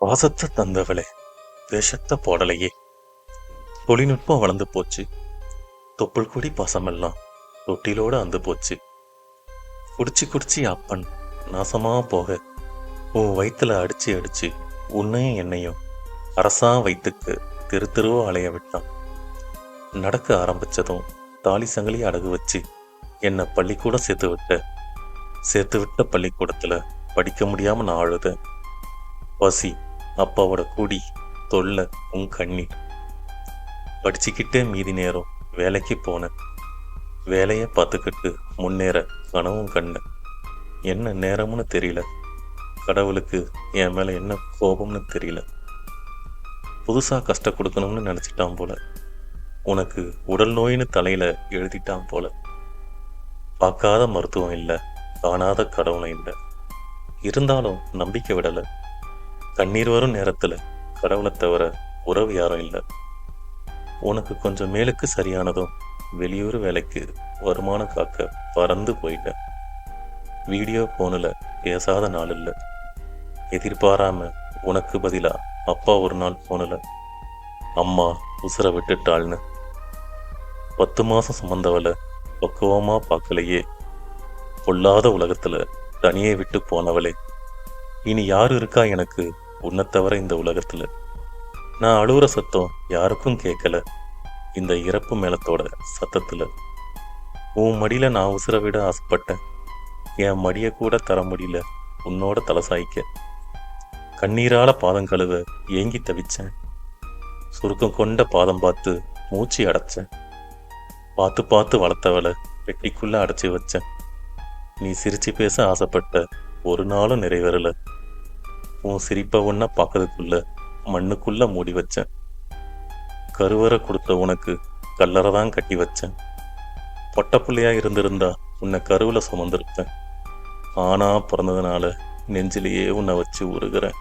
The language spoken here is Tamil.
வாசத்தை தந்தவளே விஷத்தை போடலையே. தொழில்நுட்பம் வளர்ந்து போச்சு. தொப்புள் கொடி பாசமெல்லாம் தொட்டிலோடு அந்து போச்சு. குடிச்சு குடிச்சு அப்பன் நாசமா போக உன் வயிற்றுல அடிச்சு அடிச்சு உன்னையும் என்னையும் அரசா வயிற்றுக்கு தெரு தெருவா அலைய விட்டான். நடக்க ஆரம்பிச்சதும் தாலி சங்கிலி அடகு வச்சு என்னை பள்ளிக்கூடம் சேர்த்து விட்ட சேர்த்து விட்ட பள்ளிக்கூடத்தில் படிக்க முடியாமல் நான் அழுதேன். பசி அப்பாவோட குடி தொல்லை உன் கண்ணீர். படிச்சுக்கிட்டே மீதி நேரம் வேலைக்கு போனேன் வேலையை பார்த்துக்கிட்டு முன்னேற கனவும் கண்டேன் என்ன நேரம்னு தெரியல. கடவுளுக்கு என் மேலே என்ன கோபம்னு தெரியல. புதுசாக கஷ்டம் கொடுக்கணும்னு நினச்சிட்டான் போல. உனக்கு உடல் நோயின்னு தலையில் எழுதிட்டான் போல. பார்க்காத மருத்துவம் இல்லை காணாத கடவுளும் இல்லை. இருந்தாலும் நம்பிக்கை விடலை. கண்ணீர் வரும் நேரத்தில் கடவுளை தவிர உறவு யாரும் இல்லை. உனக்கு கொஞ்சம் மேலுக்கு சரியானதும் வெளியூர் வேலைக்கு வருமானம் காக்க பறந்து போயிட்டேன் வீடியோ ஃபோனில் பேசாத நாள் இல்லை. எதிர்பாராம உனக்கு பதிலாக அப்பா ஒரு நாள் ஃபோனில் அம்மா உசுரை விட்டுட்டாள்னு. பத்து மாதம் சுமந்தவளை பக்குவமாக பார்க்கலையே பொல்லாத உலகத்தில் தனியே விட்டு போனவளே. இனி யார் இருக்கா எனக்கு? உன்னை தவிர இந்த உலகத்தில் நான் அழுகிற சத்தம் யாருக்கும் கேட்கல. இந்த இறப்பு மேளத்தோட சத்தத்தில் உன் மடியில் நான் உசுர விட ஆசைப்பட்டேன். என் மடியை கூட தர முடியல. உன்னோட தலை சாய்க்க. கண்ணீரால பாதம் கழுவ ஏங்கி தவிச்சேன். சுருக்கம் கொண்ட பாதம் பார்த்து மூச்சு அடைச்சேன். பார்த்து பார்த்து வளர்த்தவளை வெட்டிக்குள்ளே அடைச்சி வச்சேன். நீ சிரிச்சு பேச ஆசைப்பட்ட ஒரு நாளும் நிறைவேறலை. உன் சிரிப்பை ஒன்னா பார்க்கறதுக்குள்ள மண்ணுக்குள்ள மூடி வச்சேன். கருவறை கொடுத்த உனக்கு கல்லறை தான் கட்டி வச்சேன். பொட்ட இருந்திருந்தா உன்னை கருவில் சுமந்திருப்பேன். ஆனா பிறந்ததுனால நெஞ்சிலேயே உன்னை வச்சு உருகிறேன்.